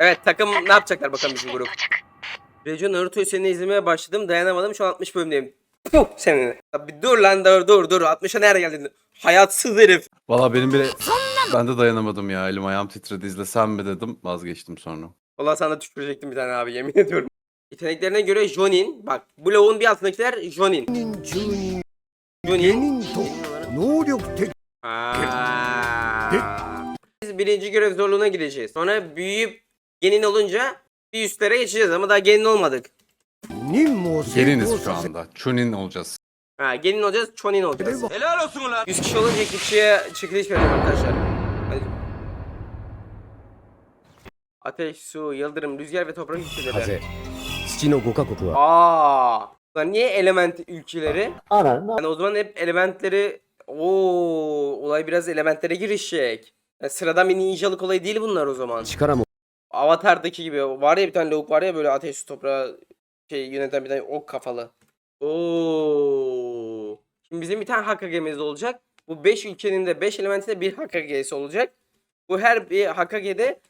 Evet takım ne yapacaklar bakalım bizim grup. Rejo Naruto'yu seninle izlemeye başladım. Dayanamadım şu an 60 bölümdeyim. Puh seninle. Bir dur lan dur dur dur. 60'a nerede geldin? Hayatsız herif. Valla benim bile... Ben de dayanamadım ya. Elim ayağım titredi. İzlesem mi dedim. Vazgeçtim sonra. Valla sana tükürecektim bir tane abi yemin ediyorum. Yeteneklerine göre Jonin. Bak bu Blow'un bir altındakiler Jonin. Jonin. Aa. Biz birinci görev zorluğuna gideceğiz. Sonra büyüyüp genin olunca bir üstlere geçeceğiz ama daha gelin olmadık. 任務を成功 Geliniz şu させ anda. Chunin olacağız. Ha gelin olacağız, çonin olacağız. Helal Helal olsun ulan. 100 kişi olunca kişiye çekiliş verelim arkadaşlar. Hadi. Ateş, su, yıldırım, rüzgar ve toprak ülkeleri. 風土の5カ国は Aa. Lan niye element ülkeleri? Yani o zaman hep elementleri Oo, olay biraz elementlere girişecek. Yani sıradan bir ninjalık olayı değil bunlar o zaman. 力も Avatar'daki gibi var ya bir tane lavuk var ya böyle ateş toprağı şey yöneten bir tane ok kafalı. Oo. Şimdi bizim bir tane Hakage'miz olacak. Bu 5 ülkenin de 5 elementinde bir Hakage'si olacak. Bu her bir Hakage'de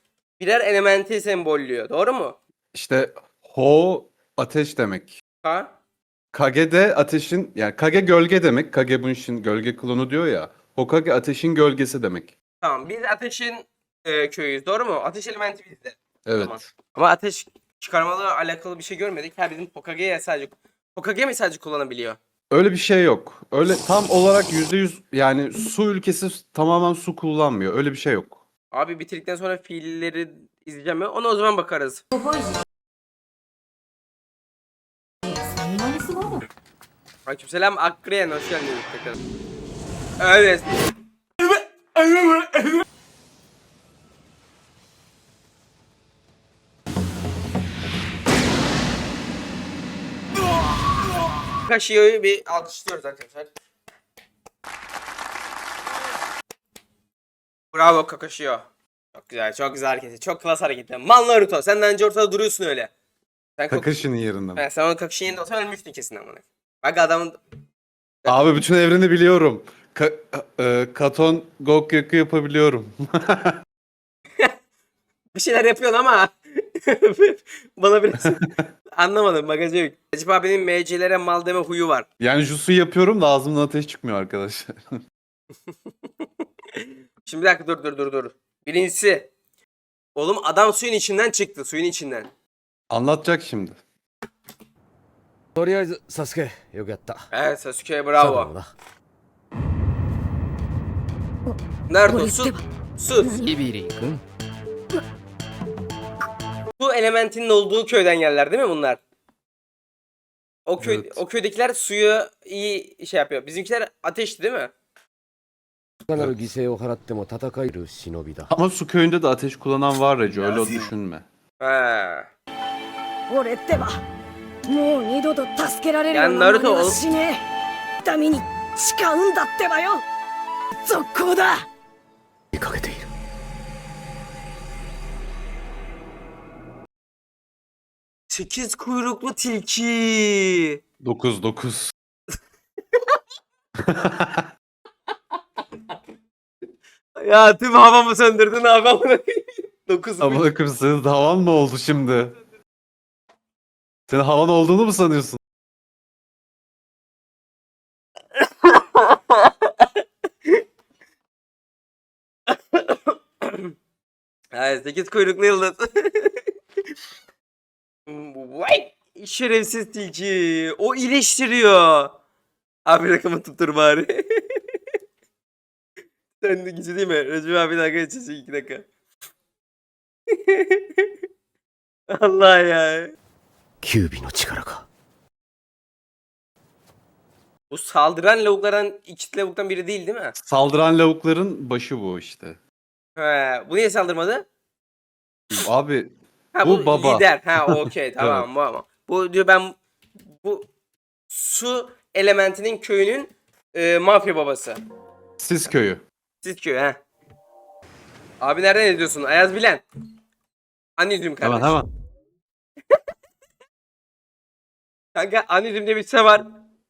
birer elementi sembollüyor. Doğru mu? İşte Ho ateş demek. Ha? Kage de ateşin yani Kage gölge demek. Kage Bunshin gölge klonu diyor ya. Hokage ateşin gölgesi demek. Tamam. Biz ateşin ee, e, köyüyüz. Doğru mu? Ateş elementi bizde. Evet. Tamam. Ama ateş çıkarmalı alakalı bir şey görmedik. Ha bizim Hokage'ye sadece Hokage mi sadece kullanabiliyor? Öyle bir şey yok. Öyle tam olarak yüzde yüz yani su ülkesi tamamen su kullanmıyor. Öyle bir şey yok. Abi bitirdikten sonra fiilleri izleyeceğim mi? Ona o zaman bakarız. Aleykümselam Akreyen hoş geldiniz tekrar. Evet. Kaşio'yu bir alkışlıyoruz arkadaşlar. Bravo Kakaşio. Çok güzel, çok güzel hareketi. Çok klas hareketi. Man Naruto, sen önce ortada duruyorsun öyle. Sen Kak- Kakashi'nin yerinden. He, sen onun Kakashi'nin yerinde olsan ölmüştün kesin amına. Bak adamın Abi bütün evreni biliyorum. Ka- e, Katon Gokyaku yapabiliyorum. bir şeyler yapıyorsun ama bana biraz anlamadım bagajı yok. Recep abinin MC'lere mal deme huyu var. yani jutsu yapıyorum da ağzımdan ateş çıkmıyor arkadaşlar. Şimdi bir dakika dur dur dur dur. Birincisi. Oğlum adam suyun içinden çıktı suyun içinden. Anlatacak şimdi. とりあえずサスケよくやった Evet Sasuke 最後 bravo. のな Naruto su. Su. ビビリン君 Su elementinin olduğu köyden geldiler değil mi bunlar? O köy Evet. o köydekiler suyu iyi şey yapıyor. Bizimkiler ateşti değil mi? いかなる犠牲を払っても戦える忍びだ Ama su köyünde de ateş kullanan var Reco öyle düşünme. He. 俺ってばもう二度と助けられるいやような真似ナルトはしねえ痛みに誓うんだってばよ続行だ見かけている Sekiz kuyruklu tilki. 9 9. Ya tüm havamı söndürdün abi amına koyayım. Dokuz senin havan mı oldu şimdi? Senin havan olduğunu mu sanıyorsun? Evet sekiz kuyruklu yıldız. Vay şerefsiz tilki. O iyileştiriyor. Abi rakamı tuttur bari. Sen de gücü değil mi? Recep abi dakika geçecek iki dakika. Allah ya. キュービの力か Bu saldıran lavuklardan iki lavuktan biri değil değil mi? Saldıran lavukların başı bu işte. He, bu niye saldırmadı? Abi Ha, Bu baba. lider. Ha okey tamam bu ama. Bu diyor ben bu su elementinin köyünün e, mafya babası. siz köyü. Siz köyü ha. Abi nereden ediyorsun? Ayaz Bilen. Anneciğim kardeş. Hemen hemen. Kanka Anneciğim bir şey var.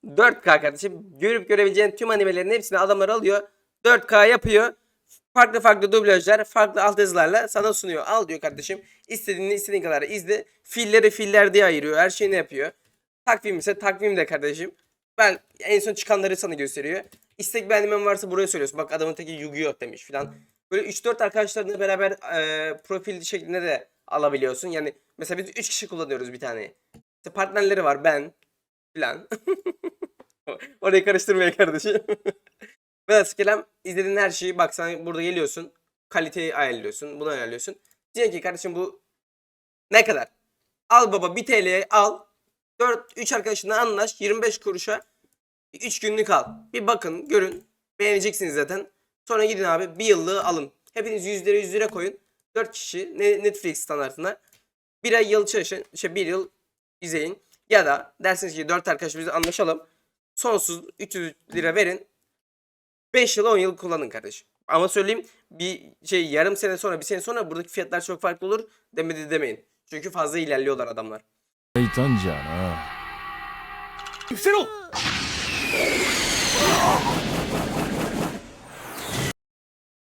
4K kardeşim. Görüp görebileceğin tüm animelerin hepsini adamlar alıyor. 4K yapıyor. Farklı farklı dublajlar, farklı alt yazılarla sana sunuyor. Al diyor kardeşim. İstediğini istediğin kadar izle. Filleri filler diye ayırıyor. Her şeyini yapıyor. Takvim ise takvim de kardeşim. Ben en son çıkanları sana gösteriyor. İstek beğenmen varsa buraya söylüyorsun. Bak adamın teki Yu-Gi-Oh demiş filan. Böyle 3-4 arkadaşlarınla beraber e, profil şeklinde de alabiliyorsun. Yani mesela biz 3 kişi kullanıyoruz bir tane. İşte partnerleri var ben filan. Orayı karıştırmayın kardeşim. Velhasıl kelam izlediğin her şeyi bak sen burada geliyorsun. Kaliteyi ayarlıyorsun. Bunu ayarlıyorsun. Diyor ki kardeşim bu ne kadar? Al baba 1 TL'ye al. 4 3 arkadaşınla anlaş 25 kuruşa 3 günlük al. Bir bakın, görün. Beğeneceksiniz zaten. Sonra gidin abi bir yıllığı alın. Hepiniz 100 lira 100 lira koyun. 4 kişi ne- Netflix standartında. Bir ay yıl çalışın. işte bir yıl izleyin. Ya da dersiniz ki 4 arkadaş biz anlaşalım. Sonsuz 300 lira verin. 5 yıl 10 yıl kullanın kardeşim. Ama söyleyeyim bir şey yarım sene sonra bir sene sonra buradaki fiyatlar çok farklı olur demedi demeyin. Çünkü fazla ilerliyorlar adamlar. Şeytan canı. Yüksel ol.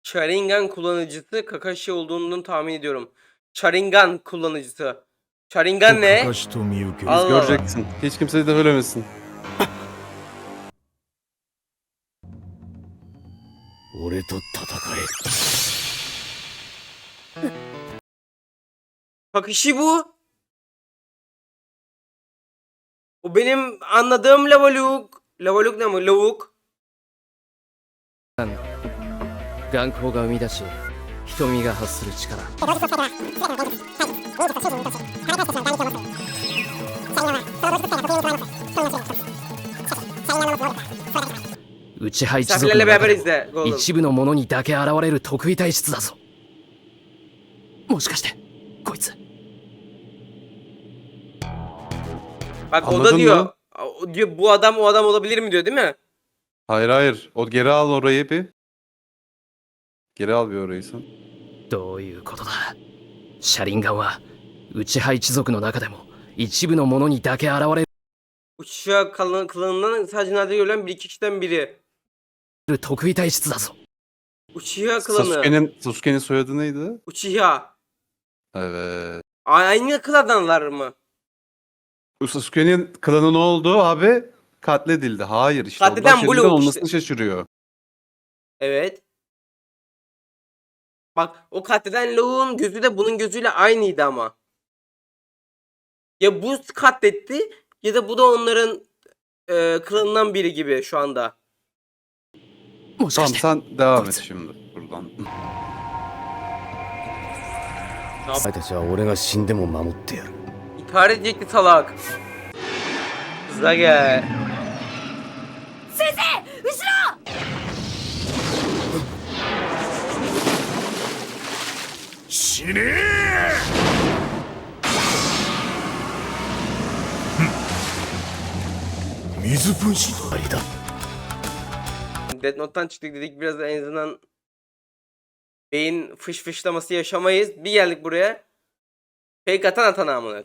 Sharingan kullanıcısı Kakashi olduğundan tahmin ediyorum. Sharingan kullanıcısı. Sharingan ne? Kakashi Tomiyuki. Allah Allah. Göreceksin. Hiç kimse de söylemesin. 俺と戦え bu. O benim anladığım Lavaluk. Lavaluk ne mi? Lavuk. 眼光が生み出し瞳が発する力内派一族の Misafirlerle 中 beraber でも izle. Golden. 一部の者にだけ現れる特異体質だぞもしかしてこいつ Bak o da Anladın diyor. mı? O diyor bu adam o adam olabilir mi diyor değil mi? Hayır hayır. O geri al orayı bir. Geri al bir orayı sen. どういうことだ車輪ガンは内派一族の中でも一部の者にだけ現れ Uçuşa kılığından kılığından sadece nadir görülen bir iki kişiden biri. る特異体質だぞ Uchiha klanı. Sasuke'nin Sasuke'nin soyadı neydi? Uchiha. Evet. Aynı klanlar mı? Bu Sasuke'nin klanı ne oldu abi? Katledildi. Hayır işte. Katleden Katleden Blue olmasını işte. şaşırıyor. Evet. Bak o katleden lavuğun gözü de bunun gözüyle aynıydı ama. Ya bu katletti ya da bu da onların e, klanından biri gibi şu anda. もしか Tamam して sen devam et şimdi buradan. お前たちは俺が死んでも守ってやる İntihar edecekti salak. Hızla gel. 先生後ろ死ねえ水分子ありだ Death Note'tan çıktık dedik biraz en azından beyin fış fışlaması yaşamayız. Bir geldik buraya. Fake atan atan amına.